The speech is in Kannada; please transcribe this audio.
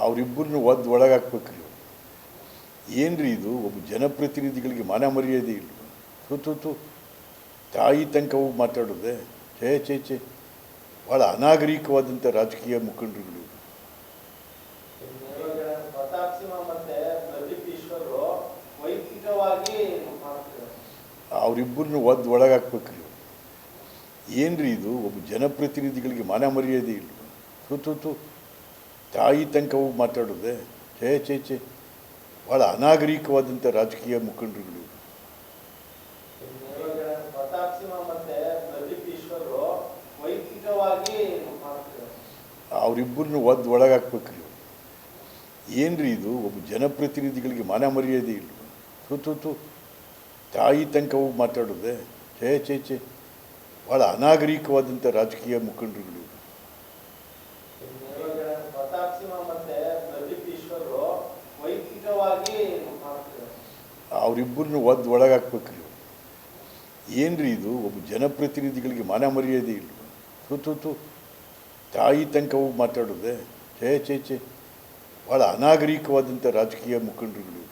ಅವರಿಬ್ಬರನ್ನ ಒದ್ದು ಒಳಗೆ ಹಾಕ್ಬೇಕ್ರಿ ಏನ್ರಿ ಇದು? ಒಬ್ಬ ಜನಪ್ರತಿನಿಧಿಗಳಿಗೆ ಮಾನ ಮರ್ಯಾದೆ ಇಲ್ಲ. ತು ತು ತಾಯಿ ತನಕ ಹೋಗಿ ಮಾತಾಡೋದೆ? ಛೇ ಛೇ ಛೇ. ಭಾಳ ಅನಾಗರಿಕವಾದಂಥ ರಾಜಕೀಯ ಮುಖಂಡರುಗಳು ಅವರಿಬ್ಬರನ್ನ ಒದ್ದು ಒಳಗೆ ಹಾಕ್ಬೇಕ್ರಿ ಏನ್ರಿ ಇದು? ಒಬ್ಬ ಜನಪ್ರತಿನಿಧಿಗಳಿಗೆ ಮಾನ ಮರ್ಯಾದೆ ಇಲ್ಲ. ತು ತು ತು ತಾಯಿ ತನಕ ಹೋಗಿ ಮಾತಾಡೋದೆ. ಛೇ ಛೇ ಛೇ. ಭಾಳ ಅನಾಗರಿಕವಾದಂಥ ರಾಜಕೀಯ ಮುಖಂಡರುಗಳು. ಅವರಿಬ್ಬರನ್ನ ಒದ್ದು ಒಳಗೆ ಹಾಕ್ಬೇಕ್ರಿ ಏನ್ರಿ ಇದು? ಒಬ್ಬ ಜನಪ್ರತಿನಿಧಿಗಳಿಗೆ ಮಾನ ಮರ್ಯಾದೆ ಇಲ್ಲ. ತು ತಾಯಿ ತನಕ ಹೋಗಿ ಮಾತಾಡೋದೆ. ಛೇ ಛೇ ಛೇ. ಭಾಳ ಅನಾಗರಿಕವಾದಂಥ ರಾಜಕೀಯ ಮುಖಂಡರುಗಳು. ಅವರಿಬ್ಬರನ್ನ ಒದ್ದು ಒಳಗೆ ಹಾಕ್ಬೇಕ್ರಿ ಏನ್ರಿ ಇದು? ಒಬ್ಬ ಜನಪ್ರತಿನಿಧಿಗಳಿಗೆ ಮಾನ ಮರ್ಯಾದೆ ಇಲ್ಲ. ತು ತು ತಾಯಿ ತನಕ ಹೋಗಿ ಮಾತಾಡೋದೆ? ಛೇ ಛೇ ಛೇ. ಭಾಳ ಅನಾಗರಿಕವಾದಂಥ ರಾಜಕೀಯ ಮುಖಂಡರುಗಳು